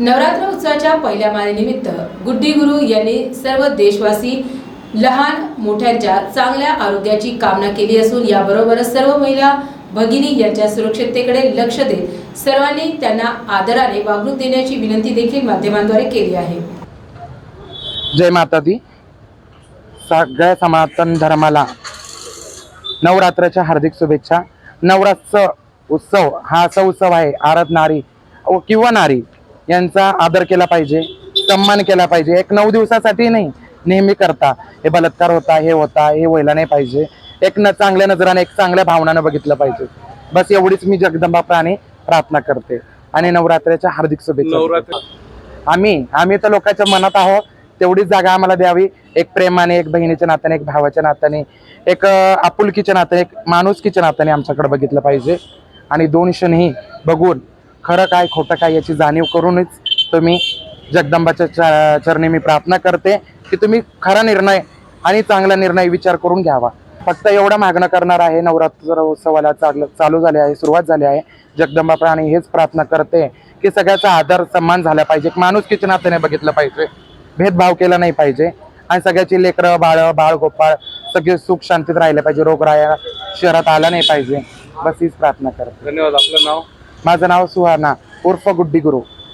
नवरात्र उत्सवाच्या पहिल्या मानेनिमित्त गुड्डी गुरु यांनी सर्व देशवासी लहान मोठ्यांच्या चांगल्या आरोग्याची कामना केली असून याबरोबरच सर्व महिला भगिनी यांच्या सुरक्षिततेकडे लक्ष देत सर्वांनी त्यांना आदराने वागणूक देण्याची विनंती देखील माध्यमांद्वारे केली आहे. जय माता दी सगळ्या सनातन धर्माला नवरात्राच्या हार्दिक शुभेच्छा. नवरात्र उत्सव हा असा उत्सव आहे आरत नारी किंवा नारी यांचा आदर केला पाहिजे सन्मान केला पाहिजे. एक नऊ दिवसासाठी नाही नेहमी करता. हे बलात्कार होता हे होता हे व्हायला नाही पाहिजे. एक न चांगल्या नजराने एक चांगल्या भावनानं बघितलं पाहिजे. बस एवढीच मी जगदंबा प्राणी प्रार्थना करते. आणि नवरात्राच्या हार्दिक शुभेच्छा नवरात्र आम्ही आम्ही तर लोकांच्या मनात आहोत तेवढीच जागा आम्हाला द्यावी. एक प्रेमाने एक बहिणीच्या नात्याने एक भावाच्या नात्याने एक आपुलकीच्या नात्याने एक माणुसकीच्या नात्याने आमच्याकडे बघितलं पाहिजे. आणि दोन क्षणही बघून खरं काय खोटं काय याची जाणीव करूनच तुम्ही जगदंबाच्या चरणी मी प्रार्थना करते की तुम्ही खरा निर्णय आणि चांगला निर्णय विचार करून घ्यावा. फक्त एवढं मागणं करणार आहे नवरात्र उत्सवाला चाल चालू झाले आहे सुरुवात झाली आहे. जगदंबा प्राणी हेच प्रार्थना करते की सगळ्याचा आदर सन्मान झाला पाहिजे. माणूस माणुसकीच्या नात्याने बघितलं पाहिजे भेदभाव केला नाही पाहिजे. आणि सगळ्याची लेकरं बाळ बाळ गोपाळ सगळे सुख शांतीत राहिले पाहिजे. रोगराया शहरात आला नाही पाहिजे. बस हीच प्रार्थना करते. धन्यवाद. आपलं नाव? माझं नाव सुहाना उर्फ गुड्डी गुरु.